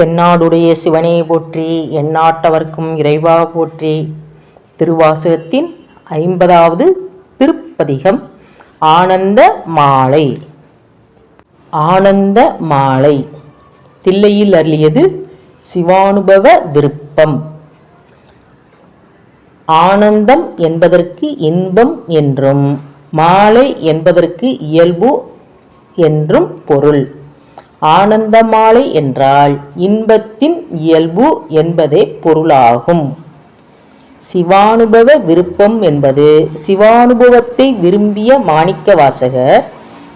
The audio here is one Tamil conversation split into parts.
தென்னாடுடைய சிவனே போற்றி எந்நாட்டவர்க்கும் இறைவா போற்றி. திருவாசகத்தின் ஐம்பதாவது திருப்பதிகம் ஆனந்த மாலை. ஆனந்த மாலை. தில்லையில் அருளியது சிவானுபவ விருப்பம். ஆனந்தம் என்பதற்கு இன்பம் என்றும் மாலை என்பதற்கு இயல்பு என்றும் பொருள். ஆனந்தமாலை என்றால் இன்பத்தின் இயல்பு என்பதே பொருளாகும். சிவானுபவ விருப்பம் என்பது சிவானுபவத்தை விரும்பிய மாணிக்க வாசகர்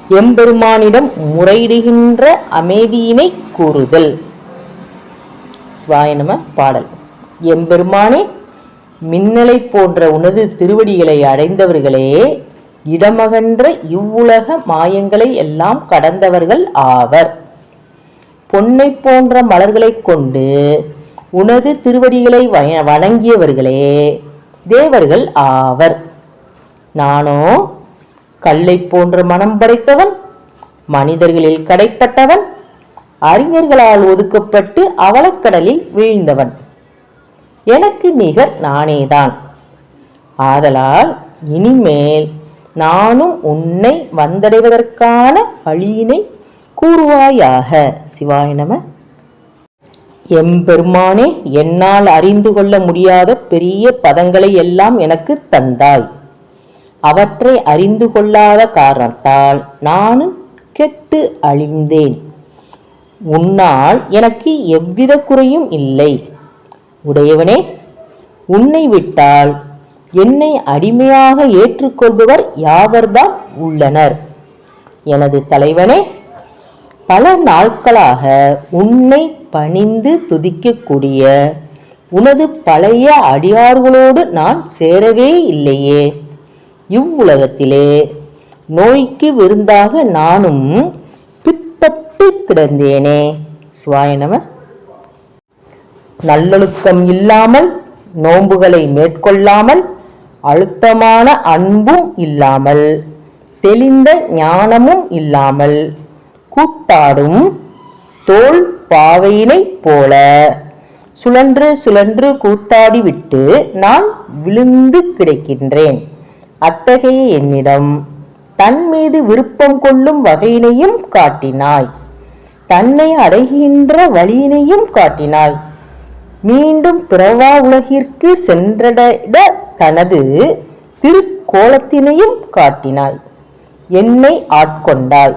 எம்பெருமானிடம் முறையிடுகின்ற அமைதியினை கூறுதல். சிவாய பாடல். எம்பெருமானே மின்னலை போன்ற உனது திருவடிகளை அடைந்தவர்களே இடமகன்ற இவ்வுலக மாயங்களை எல்லாம் கடந்தவர்கள் ஆவர். பொன்னை போன்ற மலர்களைக் கொண்டு உனது திருவடிகளை வணங்கியவர்களே தேவர்கள் ஆவர். நானோ கல்லை போன்ற மனம் படைத்தவன் மனிதர்களில் கடைப்பட்டவன் அறிஞர்களால் ஒதுக்கப்பட்டு அவலக்கடலில் வீழ்ந்தவன். எனக்கு நிகர் நானேதான். ஆதலால் இனிமேல் நானும் உன்னை வந்தடைவதற்கான வழியினை கூறுவாயாக. சிவாய நம. எம்பெருமானே என்னால் அறிந்து கொள்ள முடியாத பெரிய பதங்களை எல்லாம் எனக்கு தந்தாய். அவற்றை அறிந்து கொள்ளாத காரணத்தால் நானும் கெட்டு அழிந்தேன். உன்னால் எனக்கு எவ்வித குறையும் இல்லை. உடையவனே உன்னை விட்டால் என்னை அடிமையாக ஏற்றுக்கொள்பவர் யாவர்தான் உள்ளனர். எனது தலைவனே பல நாட்களாக உன்னை பணிந்து துதிக்கக்கூடிய உனது பழைய அடியார்களோடு நான் சேரவே இல்லையே. இவ்வுலகத்திலே நோய்க்கு விருந்தாக நானும் பிற்பட்டு கிடந்தேனே. சிவாயனம நல்லொழுக்கம் இல்லாமல் நோன்புகளை மேற்கொள்ளாமல் அழுத்தமான அன்பும் இல்லாமல் தெளிந்த ஞானமும் இல்லாமல் கூத்தாடும் தோல் பாவையினைப் போல. சுழன்று சுழன்று கூத்தாடிவிட்டு நான் விழுந்து கிடக்கின்றேன். அத்தகைய என்னிடம் தன் மீது விருப்பம் கொள்ளும் வகையினையும் காட்டினாய். தன்னை அடைகின்ற வழியினையும் காட்டினாய். மீண்டும் பிறவா உலகிற்கு சென்றட தனது திருக்கோலத்தினையும் காட்டினாய். என்னை ஆட்கொண்டாய்.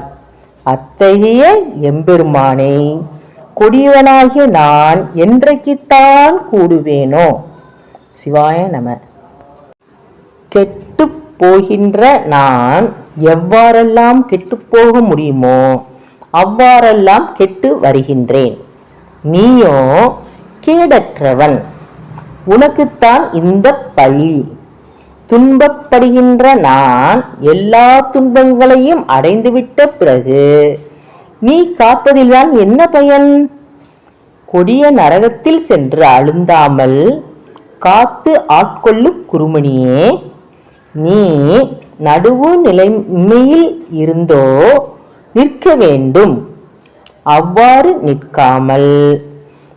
அத்தகைய எம்பெருமானை கொடியவனாகிய நான் என்றைக்குத்தான் கூடுவேனோ? சிவாய நம. கெட்டு போகின்ற நான் எவ்வாறெல்லாம் கெட்டுப்போக முடியுமோ அவ்வாறெல்லாம் கெட்டு வருகின்றேன். நீயோ கேடற்றவன். உனக்குத்தான் இந்த பழி. துன்பப்படுகின்ற நான் எல்லா துன்பங்களையும் அடைந்துவிட்ட பிறகு நீ காப்பதில்தான் என்ன பயன்? கொடிய நரகத்தில் சென்று அழுந்தாமல் காத்து ஆட்கொள்ளும் குருமணியே நீ நடுவு நிலைமையில் இருந்தோ நிற்க வேண்டும். அவ்வாறு நிற்காமல்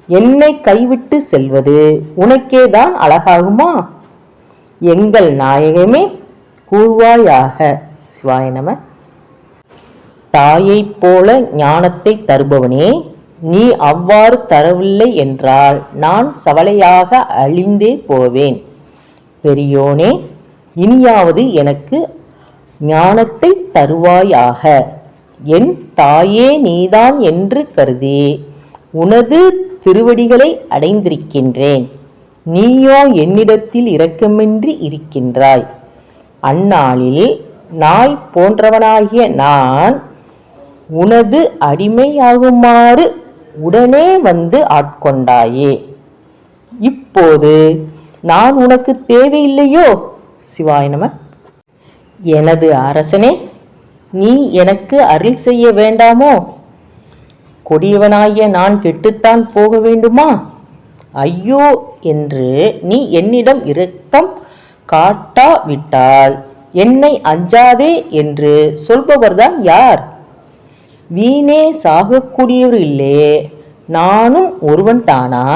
என்னை கைவிட்டு செல்வது உனக்கேதான் அழகாகுமா? எங்கள் நாயகமே கூறுவாயாக. சிவாய நம. தாயைப் போல ஞானத்தை தருபவனே நீ அவ்வாறு தரவில்லை என்றால் நான் சவலையாக அழிந்தே போவேன். பெரியோனே இனியாவது எனக்கு ஞானத்தை தருவாயாக. என் தாயே நீதான் என்று கருதி உனது திருவடிகளை அடைந்திருக்கின்றேன். நீயோ என்னிடத்தில் இரக்கமின்றி இருக்கின்றாய். அந்நாளில் நாய் போன்றவனாகிய நான் உனது அடிமையாகுமாறு உடனே வந்து ஆட்கொண்டாயே. இப்போது நான் உனக்கு தேவையில்லையோ? சிவாய நம. எனது அரசனே நீ எனக்கு அருள் செய்ய வேண்டாமோ? கொடியவனாகிய நான் கெட்டுத்தான் போக வேண்டுமா? ஐயோ என்று நீ என்னிடம் இரக்கம் காட்டாவிட்டால் என்னை அஞ்சாதே என்று சொல்பவர்தான் யார்? வீணே சாகக்கூடியவர் இல்லே நானும் ஒருவன் தானா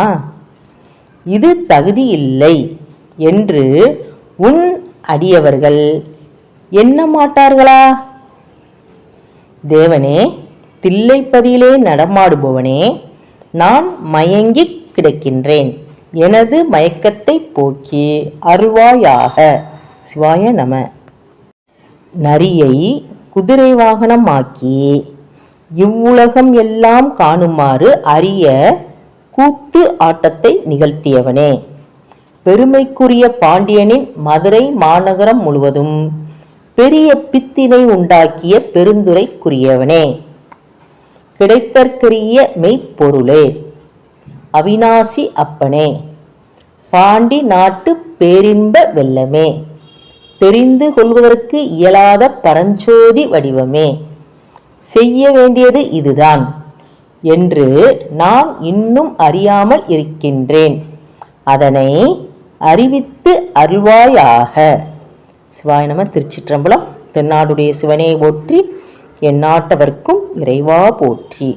இது தகுதியில்லை என்று உன் அடியவர்கள் என்ன மாட்டார்களா? தேவனே தில்லைப்பதியிலே நடமாடுபவனே நான் மயங்கிக் கிடக்கின்றேன். எனது மயக்கத்தை போக்கி அருள்வாயாக. சிவாய நம. நரியை குதிரை வாகனமாக்கி இவ்வுலகம் எல்லாம் காணுமாறு அரிய கூத்து ஆட்டத்தை நிகழ்த்தியவனே. பெருமைக்குரிய பாண்டியனின் மதுரை மாநகரம் முழுவதும் பெரிய பித்தினை உண்டாக்கிய பெருந்துரைக்குரியவனே. கிடைத்தற்கரிய மெய்ப்பொருளே. அவிநாசி அப்பனே பாண்டி நாட்டு பேரின்ப வெள்ளமே தெரிந்து கொள்வதற்கு இயலாத பரஞ்சோதி வடிவமே செய்ய வேண்டியது இதுதான் என்று நான் இன்னும் அறியாமல் இருக்கின்றேன். அதனை அறிவித்து அருள்வாயாக. சிவாய நம திருச்சிற்றம்பலம் தென்னாடுடைய ஒற்றி போற்றி எந்நாட்டவர்க்கும் இறைவா போற்றி.